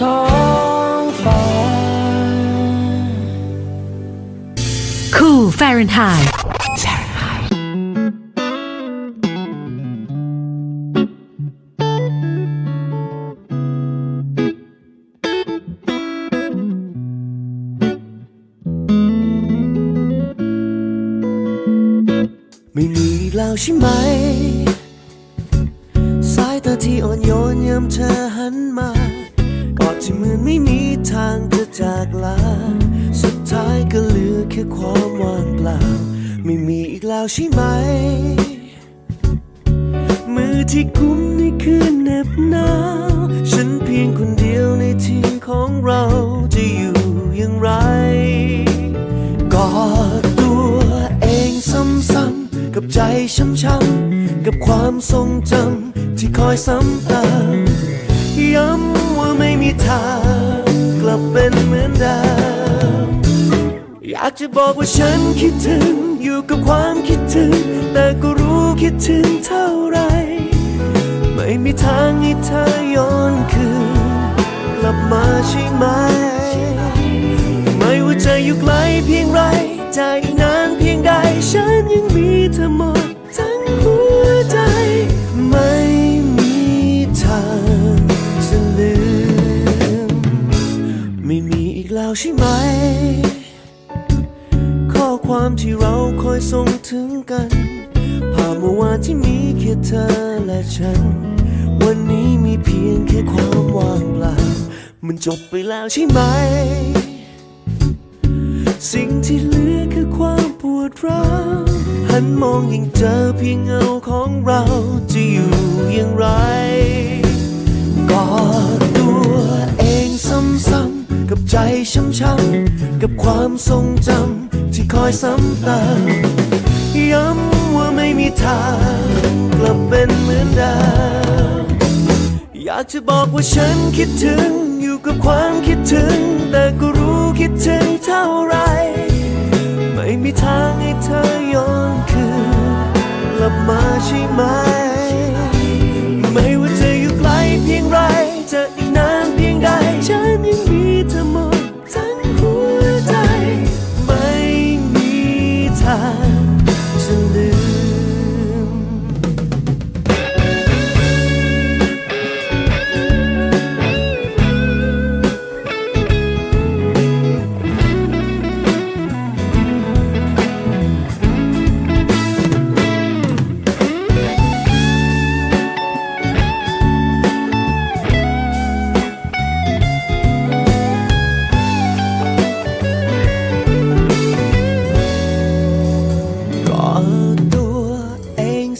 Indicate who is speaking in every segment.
Speaker 1: ท้องฟ้า
Speaker 2: คู่ Fahrenheit
Speaker 1: ไม่มีอีกแล้วใช่ไหม สายตาที่อ่อนโยนยามเธอหันมากอด ที่เหมือนไม่มีทางจะจากลา สุดท้ายก็เหลือแค่ความว่างเปล่า ไม่มีอีกแล้วใช่ไหม มือที่กุมในคืนเหน็บหนาว ฉันเพียงคนเดียวในที่ของเราจะอยู่อย่างไร กอดตัวเองซ้ำๆกับใจช้ำๆกับความทรงจำที่คอยซ้ำเติม ย้ำว่าไม่มีทางกลับเป็นเหมือนเดิมอยากจะบอกว่าฉันคิดถึงอยู่กับความคิดถึง แต่ก็รู้คิดถึงเท่าไร ไม่มีทางให้เธอย้อนคืนกลับมาใช่ไหม ไม่ว่าจะอยู่ไกลเพียงไรใจอีกนานเพียงใดฉันยังมีเธอมดทั้ง ใช่ไหม ข้อความที่เราคอยส่งถึงกันภาพเมื่อวานที่มีแค่เธอและฉัน วันนี้มีเพียงแค่ความว่างเปล่า มันจบไปแล้วใช่ไหม สิ่งที่เหลือคือความปวดร้าวหันมองยังเจอเพียงเงาของเราจะอยู่อย่างไรกอดตัวเองซ้ำๆ กับใจช้ำๆกับความทรงจำที่คอยซ้ำเติมย้ำว่าไม่มีทางกลับเป็นเหมือนเดิมอยากจะบอกว่าฉันคิดถึงอยู่กับความคิดถึง แต่ก็รู้คิดถึงเท่าไร ไม่มีทางให้เธอ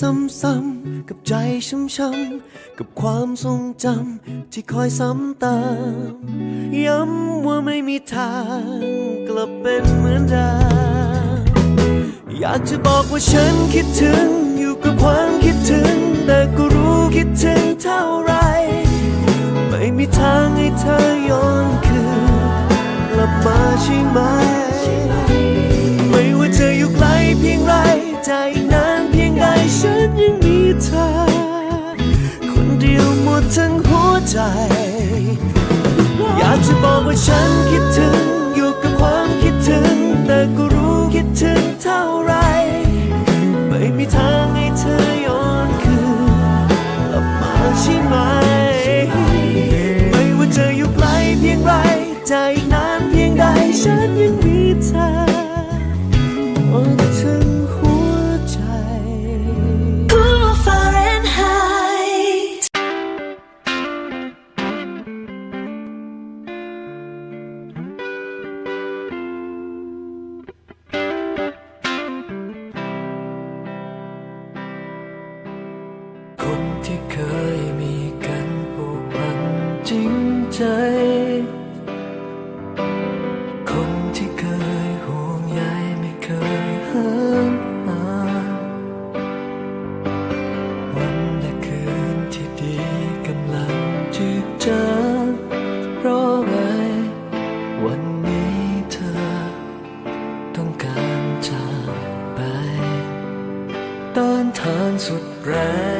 Speaker 1: ซ้ำๆกับใจช้ำๆกับความทรงจำที่คอยซ้ำเติมย้ำว่าไม่มีทางกลับเป็นเหมือนเดิมอยากจะบอกว่าฉันคิดถึงอยู่กับความคิดถึง แต่ก็รู้คิดถึงเท่าไร ไม่มีทางให้เธอย้อนคืนกลับมาใช่ไหมไม่ ฉันยังมีเธอ คนเดียวหมดทั้งหัวใจ อยากจะบอกว่าฉันคิดถึง อยู่กับความคิดถึง แต่ก็รู้คิดถึงเท่าไร ไม่มีทางให้เธอย้อนคืนกลับมาใช่ไหม ไม่ว่าจะอยู่ไกลเพียงไร ใจนานเพียงใดฉันยังมีเธอ ใจ
Speaker 2: ค
Speaker 1: นที่เคยห่วงใยไม่เคยเหินห่างวันและคืนที่ดีกำลังจืดจางเพราะไรวันนี้เธอ ต้องการจากไปต้านทานสุดแรง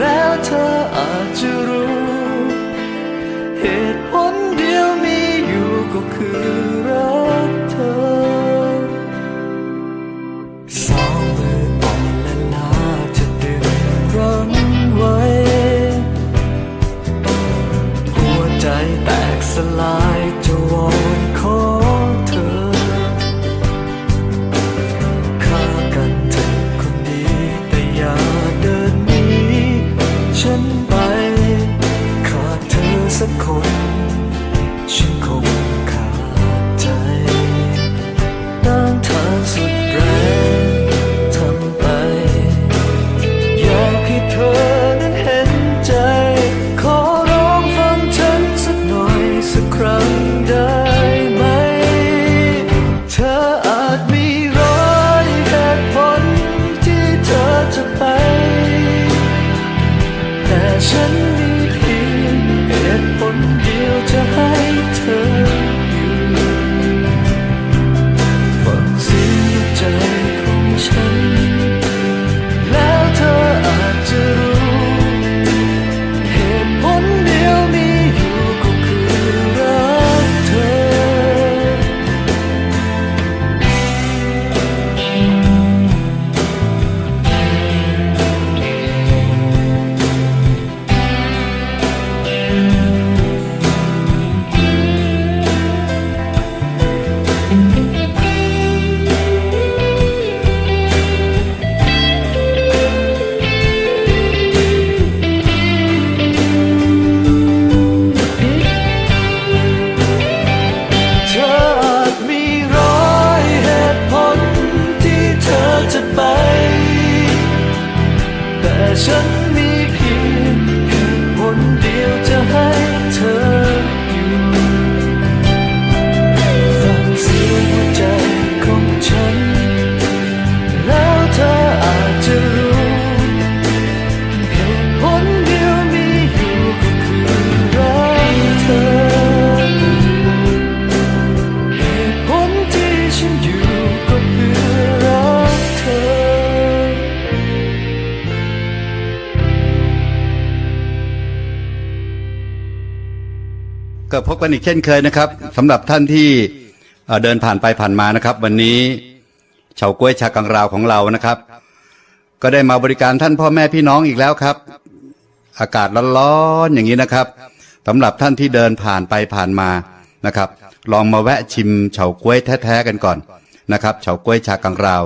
Speaker 3: แล้วเธออาจจะรู้ เหตุผลเดียวมีอยู่ก็คือรักเธอสองมืออ่อนและลาจะดึงรั้งไว้ หัวใจแตกสลายจะวอนขอ แก็พ
Speaker 4: บกันอีกเช่นเคยนะครับสำหรับท่านที่เดินผ่านไปผ่านมานะครับ วันนี้เฉาก้วยชากังราวของเรานะครับ ก็ได้มาบริการท่านพ่อแม่พี่น้องอีกแล้วครับ อากาศร้อนๆอย่างนี้นะครับสำหรับท่านที่เดินผ่านไปผ่านมานะครับ ลองมาแวะชิมเฉาก้วยแท้ๆกันก่อนนะครับ เฉาก้วยชากังราว